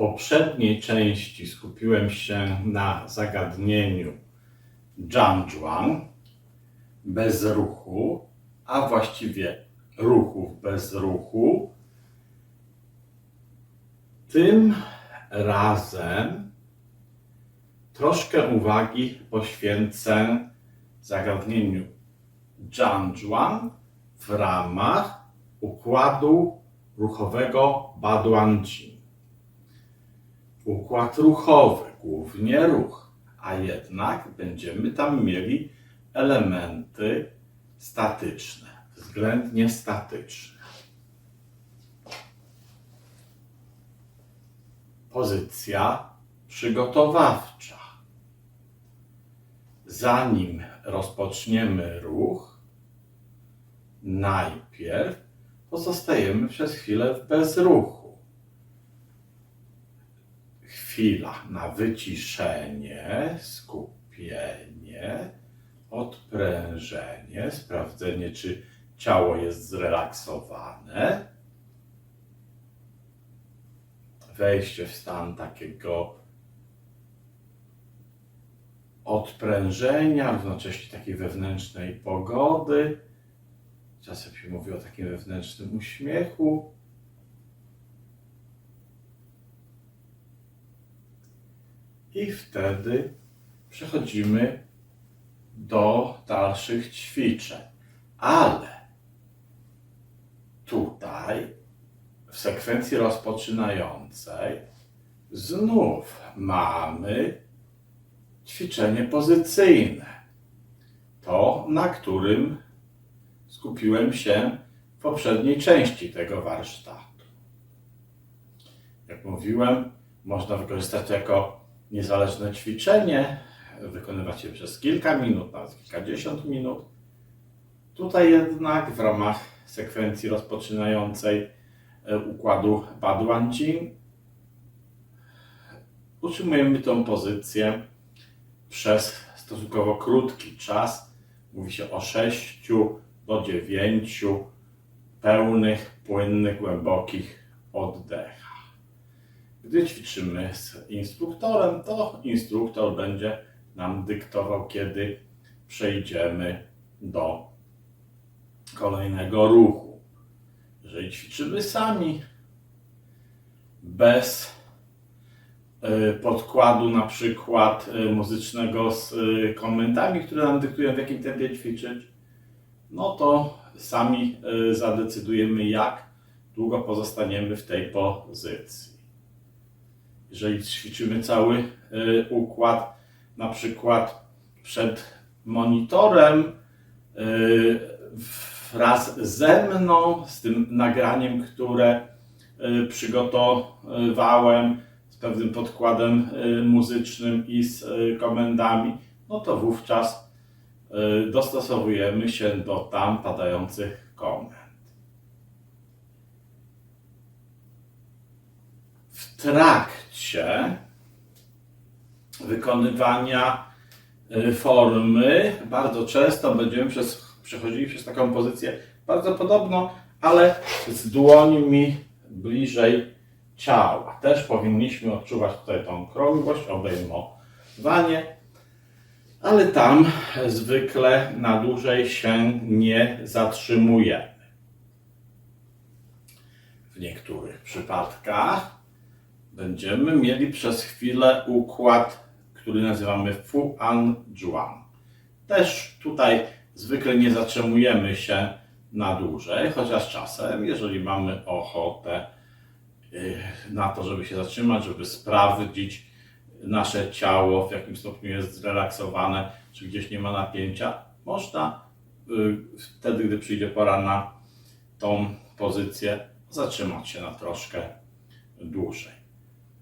poprzedniej części skupiłem się na zagadnieniu Zhangzhuang bez ruchu, a właściwie ruchów bez ruchu. Tym razem troszkę uwagi poświęcę zagadnieniu Zhangzhuang w ramach układu ruchowego Baduanjin. Układ ruchowy, głównie ruch, a jednak będziemy tam mieli elementy statyczne, względnie statyczne. Pozycja przygotowawcza. Zanim rozpoczniemy ruch, najpierw pozostajemy przez chwilę w bezruchu. Chwila na wyciszenie, skupienie, odprężenie, sprawdzenie, czy ciało jest zrelaksowane. Wejście w stan takiego odprężenia, równocześnie takiej wewnętrznej pogody. Czasem się mówi o takim wewnętrznym uśmiechu. I wtedy przechodzimy do dalszych ćwiczeń. Ale tutaj w sekwencji rozpoczynającej znów mamy ćwiczenie pozycyjne. To, na którym skupiłem się w poprzedniej części tego warsztatu. Jak mówiłem, można wykorzystać jako niezależne ćwiczenie, wykonywać je przez kilka minut, nawet kilkadziesiąt minut. Tutaj jednak w ramach sekwencji rozpoczynającej e, układu Baduanjin utrzymujemy tą pozycję przez stosunkowo krótki czas. Mówi się o 6 do 9 pełnych, płynnych, głębokich oddechach. Gdy ćwiczymy z instruktorem, to instruktor będzie nam dyktował, kiedy przejdziemy do kolejnego ruchu. Jeżeli ćwiczymy sami, bez y, podkładu na przykład y, muzycznego z y, komendami, które nam dyktują w jakim tempie ćwiczyć, no to sami zadecydujemy jak długo pozostaniemy w tej pozycji. Jeżeli ćwiczymy cały y, układ, na przykład przed monitorem y, wraz ze mną, z tym nagraniem, które y, przygotowałem, z pewnym podkładem muzycznym i z komendami, no to wówczas dostosowujemy się do tam padających komend. W trakcie wykonywania y, formy bardzo często będziemy przez, przechodzili przez taką pozycję bardzo podobną, ale z dłońmi bliżej ciała. Też powinniśmy odczuwać tutaj tą krągłość, obejmowanie, ale tam zwykle na dłużej się nie zatrzymujemy. W niektórych przypadkach będziemy mieli przez chwilę układ, który nazywamy Fu An Zhuang. Też tutaj zwykle nie zatrzymujemy się na dłużej, chociaż czasem, jeżeli mamy ochotę y, na to, żeby się zatrzymać, żeby sprawdzić nasze ciało, w jakim stopniu jest zrelaksowane, czy gdzieś nie ma napięcia, można y, wtedy, gdy przyjdzie pora na tą pozycję, zatrzymać się na troszkę dłużej.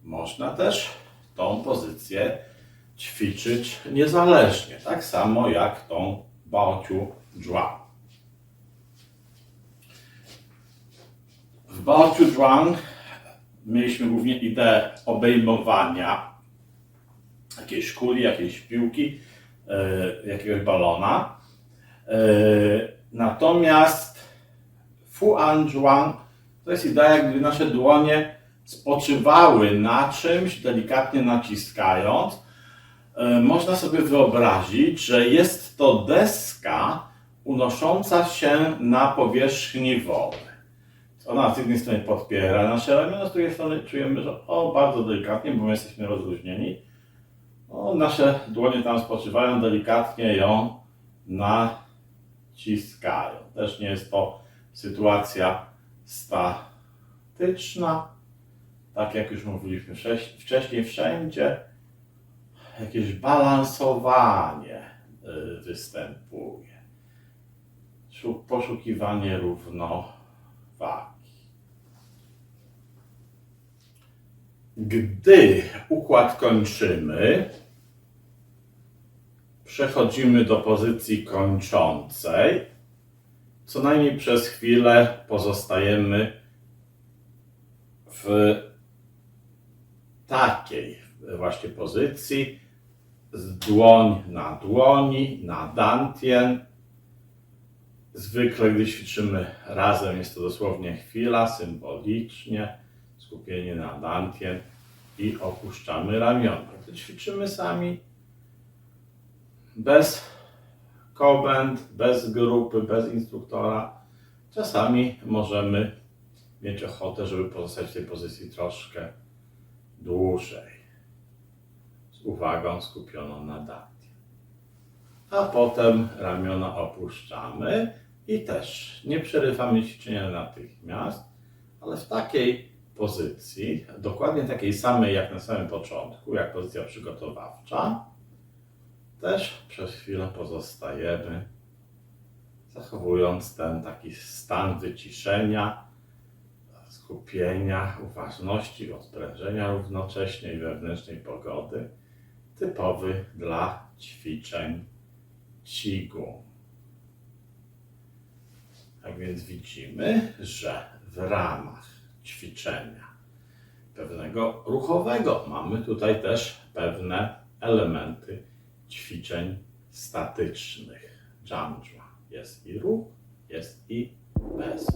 Można też tą pozycję ćwiczyć niezależnie, tak samo jak tą Baociu Zhuang. W Baociu Zhuang mieliśmy głównie ideę obejmowania jakiejś kuli, jakiejś piłki, e, jakiegoś balona. E, Natomiast Fu An Zhuang to jest idea, gdyby nasze dłonie spoczywały na czymś, delikatnie naciskając, e, można sobie wyobrazić, że jest to deska unosząca się na powierzchni wody. Ona z jednej strony podpiera nasze ramiona, z drugiej strony czujemy, że o, bardzo delikatnie, bo my jesteśmy rozluźnieni. O, nasze dłonie tam spoczywają, delikatnie ją naciskają. Też nie jest to sytuacja statyczna. Tak jak już mówiliśmy wcześ- wcześniej, wszędzie jakieś balansowanie y, występuje. Szu- Poszukiwanie równowagi. Gdy układ kończymy, przechodzimy do pozycji kończącej. Co najmniej przez chwilę pozostajemy w takiej właśnie pozycji, z dłoń na dłoni, na dantien. Zwykle, gdy ćwiczymy razem, jest to dosłownie chwila, symbolicznie, skupienie na dantien i opuszczamy ramiona. Gdy ćwiczymy sami, bez komend, bez grupy, bez instruktora, czasami możemy mieć ochotę, żeby pozostać w tej pozycji troszkę dłużej, z uwagą skupioną na dacie. A potem ramiona opuszczamy i też nie przerywamy ćwiczenia natychmiast, ale w takiej pozycji, dokładnie takiej samej jak na samym początku, jak pozycja przygotowawcza, też przez chwilę pozostajemy, zachowując ten taki stan wyciszenia, skupienia, uważności, odprężenia równocześnie i wewnętrznej pogody, typowy dla ćwiczeń Qigong. Tak więc widzimy, że w ramach ćwiczenia pewnego ruchowego mamy tutaj też pewne elementy ćwiczeń statycznych. Janjua. Jest i ruch, jest i bez.